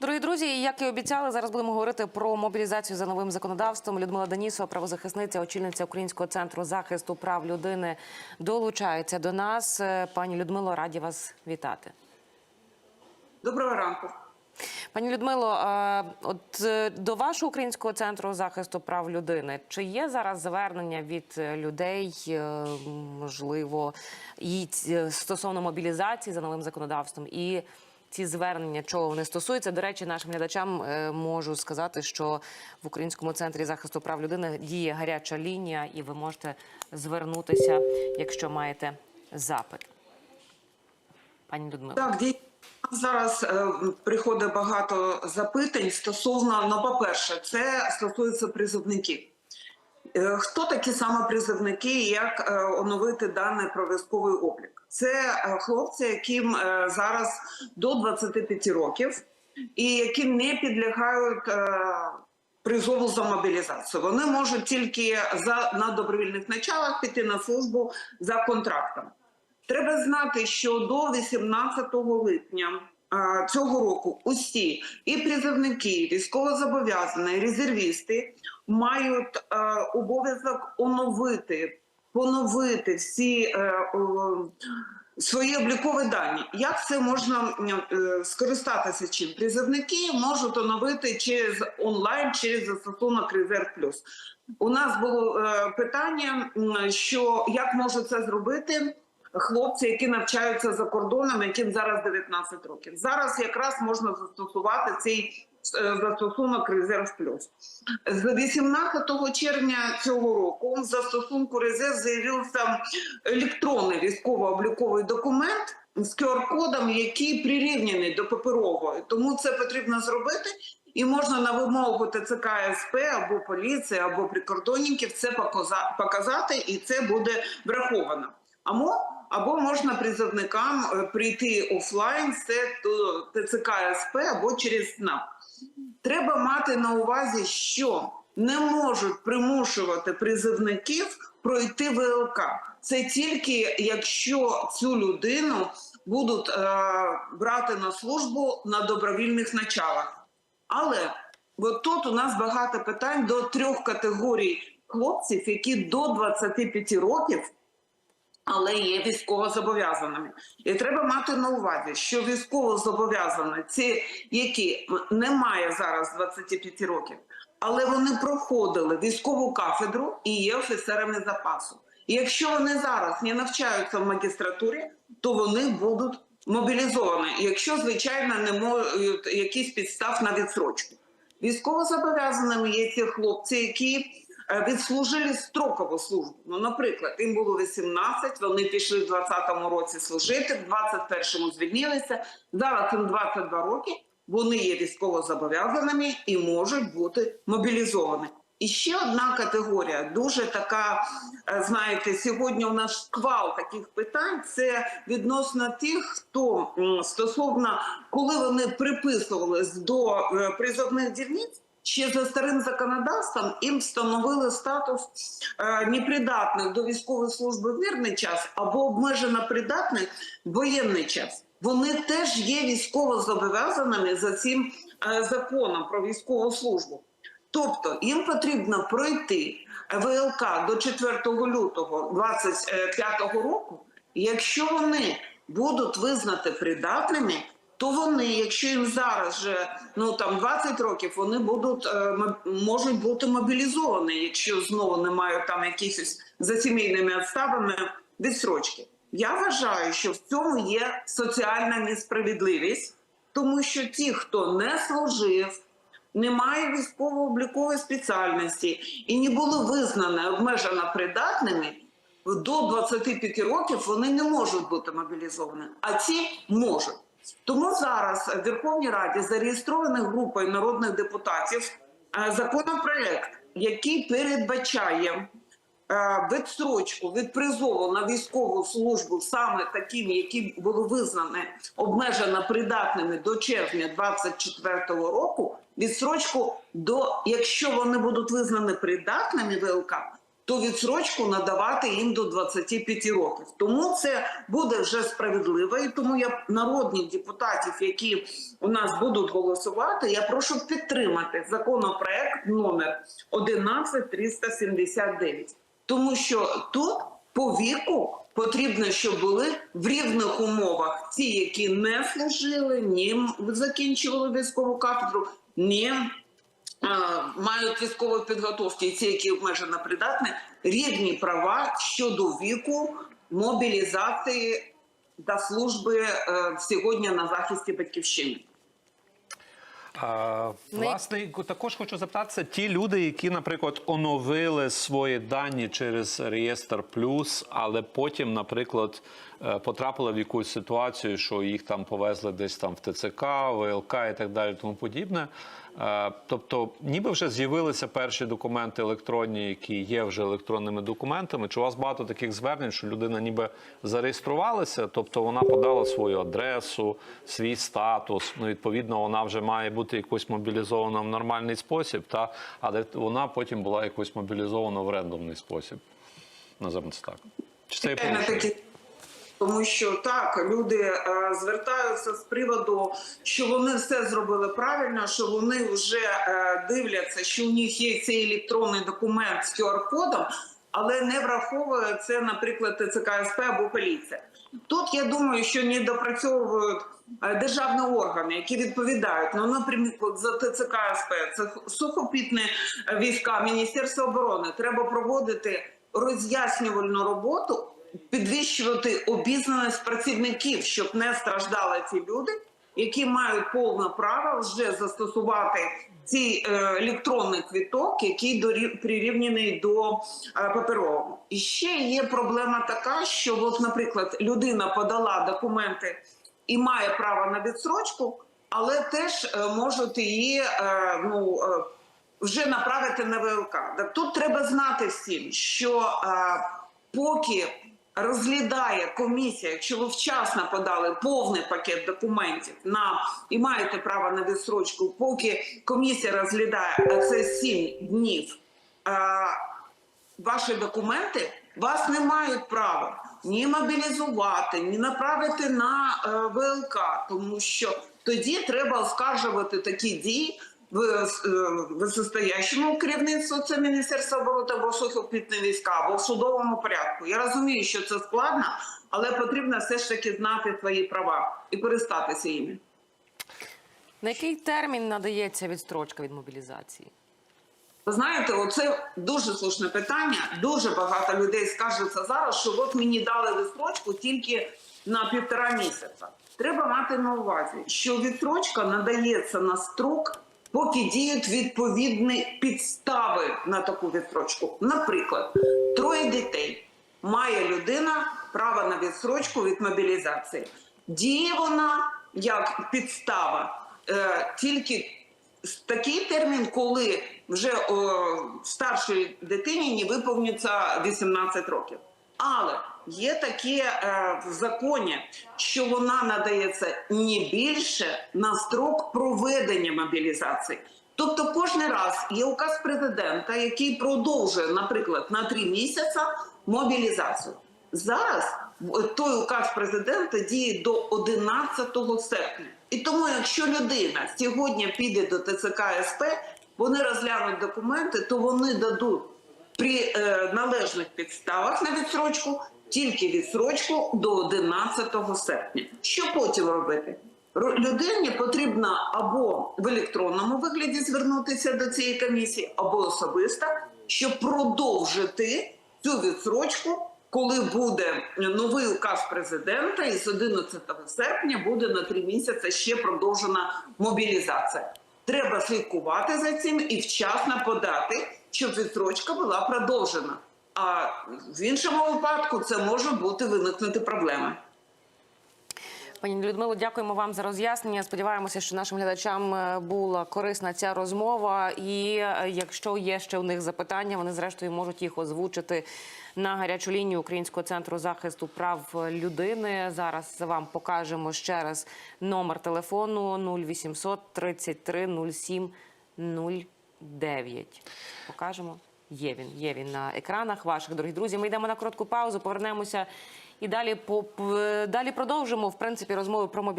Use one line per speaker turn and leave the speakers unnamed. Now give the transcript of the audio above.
Дорогі друзі, як і обіцяли, зараз будемо говорити про мобілізацію за новим законодавством. Людмила Данісова, правозахисниця, очільниця Українського центру захисту прав людини, долучається до нас. Е, Пані Людмило, раді вас вітати.
Доброго ранку.
Пані Людмило, е, от е, до вашого українського центру захисту прав людини чи є зараз звернення від людей, можливо, і стосовно мобілізації за новим законодавством і ці звернення, чого вони стосуються? До речі, нашим глядачам е, можу сказати, що в українському центрі захисту прав людини діє гаряча лінія, і ви можете звернутися, якщо маєте запит. Пані Людмила.
Так, дійсно, зараз е, приходить багато запитань стосовно, ну, по-перше, це стосується призовників. Е, Хто такі саме призовники як е, оновити дане про військовий облік? Це е, хлопці, яким зараз до 25 років, і які не підлягають призову за мобілізацію. Вони можуть тільки за на добровільних началах піти на службу за контрактом. Треба знати, що до 18 липня цього року усі і призовники, військовозобов'язані, резервісти мають обов'язок оновити, поновити всі е, свої облікові дані. Як це можна е, скористатися? Чим призовники можуть оновити через онлайн, через застосунок Резерв Плюс. У нас було е, питання, що як можуть це зробити хлопці, які навчаються за кордоном, яким зараз 19 років. Зараз якраз можна застосувати цей е, застосунок Резерв Плюс. З 18 червня цього року в застосунку Резерв з'явився електронний військово-обліковий документ з QR-кодом, який прирівняний до паперової. Тому це потрібно зробити. І можна на вимогу ТЦК СП або поліції, або прикордонників це показати, і це буде враховано. Або, або можна призовникам е, прийти офлайн, це ТЦК СП або через СНАП. Треба мати на увазі, що не можуть примушувати призовників пройти ВЛК. Це тільки якщо цю людину будуть е, брати на службу на добровільних началах. Але от тут у нас багато питань до трьох категорій хлопців, які до 25 років. Але є військовозобов'язаними. І треба мати на увазі, що військовозобов'язані ці, які немає зараз 25 років, але вони проходили військову кафедру і є офіцерами запасу. І якщо вони зараз не навчаються в магістратурі, то вони будуть мобілізовані, якщо звичайно не можуть якісь підстав на відсрочку. Військовозобов'язаними є ті хлопці, які відслужили строкову службу. Ну, наприклад, їм було 18, вони пішли в 20-му році служити, в 21-му звільнилися. Зараз їм 22 роки. Вони є військовозобов'язаними і можуть бути мобілізовані. І ще одна категорія, дуже така, е, знаєте, сьогодні у нас шквал таких питань. Це відносно тих, хто стосовно коли вони приписувались до е, призовних дільниць. Ще за старим законодавством їм встановили статус е, непридатних до військової служби в мирний час або обмежено придатних в воєнний час. Вони теж є військово зобов'язаними за цим е, законом про військову службу. Тобто їм потрібно пройти ВЛК до 4 лютого 2025 року. Якщо вони будуть визнати придатними, то вони, якщо їм зараз вже ну там 20 років, вони будуть е, можуть бути мобілізовані, якщо знову немає там якихось за сімейними обставинами відсрочки. Я вважаю, що в цьому є соціальна несправедливість, тому що ті, хто не служив, не має військово-облікової спеціальності і не були визнані обмежено придатними, до 25 років вони не можуть бути мобілізовані, а ці можуть. Тому зараз в Верховній Раді зареєстрований групою народних депутатів е, законопроект, який передбачає е, відстрочку від призову на військову службу саме такими, які були визнані обмежено придатними до червня 2024 року. Відстрочку до якщо вони будуть визнані придатними ВЛК, то відсрочку надавати їм до 25 років. Тому це буде вже справедливо. І тому я народних депутатів, які у нас будуть голосувати, я прошу підтримати законопроект номер 11379. Тому що тут по віку потрібно, щоб були в рівних умовах ті, які не служили, ні закінчували військову кафедру, ні мають військову підготовку, і ті, які обмежено придатні, рівні права щодо віку, мобілізації та служби е, сьогодні на захисті батьківщини.
А, власне, також хочу запитатися, ті люди, які, наприклад, оновили свої дані через реєстр плюс, але потім, наприклад, е, потрапили в якусь ситуацію, що їх там повезли десь там в ТЦК, ВЛК і так далі, тому подібне. Е, Тобто, ніби вже з'явилися перші документи електронні, які є вже електронними документами. Чи у вас багато таких звернень, що людина ніби зареєструвалася, тобто вона подала свою адресу, свій статус. Ну, відповідно, вона вже має бути якось мобілізована в нормальний спосіб, та але вона потім була якось мобілізована в рандомний спосіб. Називаємо це так. Чи це є
такі. Тому що так люди е, звертаються з приводу, що вони все зробили правильно, що вони вже е, дивляться, що у них є цей електронний документ з QR-кодом, але не враховує це, наприклад, ТЦК СП або поліція. Тут я думаю, що не допрацьовують е, державні органи, які відповідають. Ну, наприклад, за ТЦК СП, це сухопітні е, війська, Міністерство оборони. Треба проводити роз'яснювальну роботу підвищувати обізнаність працівників, щоб не страждали ці люди, які мають повне право вже застосувати цей електронний квіток, який прирівняний до е, паперового. І ще є проблема така, що, от, наприклад, людина подала документи і має право на відсрочку, але теж е, можуть її е, ну. вже направити на ВЛК. Так тут треба знати всім, що поки розглядає комісія, якщо ви вчасно подали повний пакет документів на і маєте право на відсрочку, поки комісія розглядає це 7 днів. Ваші документи, вас не мають права ні мобілізувати, ні направити на е, ВЛК, тому що тоді треба оскаржувати такі дії висостоящому керівництву, це Міністерство оборони або сухопітні війська, або в судовому порядку. Я розумію, що це складно, але потрібно все ж таки знати свої права і користатися іми.
На який термін надається відстрочка від мобілізації?
Ви знаєте, оце дуже слушне питання. Дуже багато людей скаржаться зараз, що от мені дали відстрочку тільки на півтора місяця. Треба мати на увазі, що відстрочка надається на строк, поки діють відповідні підстави на таку відстрочку. Наприклад, троє дітей має людина право на відстрочку від мобілізації. Діє вона як підстава е, тільки такий термін, коли вже о, старшій дитині не виповниться 18 років. Але є таке е, в законі, що вона надається не більше на строк проведення мобілізації. Тобто кожен раз є указ президента, який продовжує, наприклад, на три місяці мобілізацію. Зараз той указ президента діє до 11 серпня. І тому, якщо людина сьогодні піде до ТЦК СП, вони розглянуть документи, то вони дадуть при е, належних підставах на відсрочку тільки відсрочку до 11 серпня. Що потім робити? Людині потрібно або в електронному вигляді звернутися до цієї комісії, або особисто, щоб продовжити цю відсрочку, коли буде новий указ президента, і з 11 серпня буде на три місяці ще продовжена мобілізація. Треба слідкувати за цим і вчасно подати, щоб відсрочка була продовжена. А в іншому випадку це може бути виникнути проблеми.
Пані Людмило, дякуємо вам за роз'яснення. Сподіваємося, що нашим глядачам е, була корисна ця розмова. І е, якщо є ще у них запитання, вони зрештою можуть їх озвучити на гарячу лінію Українського центру захисту прав людини. Зараз вам покажемо ще раз номер телефону 0800 33 07 09. Покажемо. Є він, є він на екранах ваших, дорогі друзі. Ми йдемо на коротку паузу, повернемося і далі по далі продовжимо в принципі розмови про мобілізацію.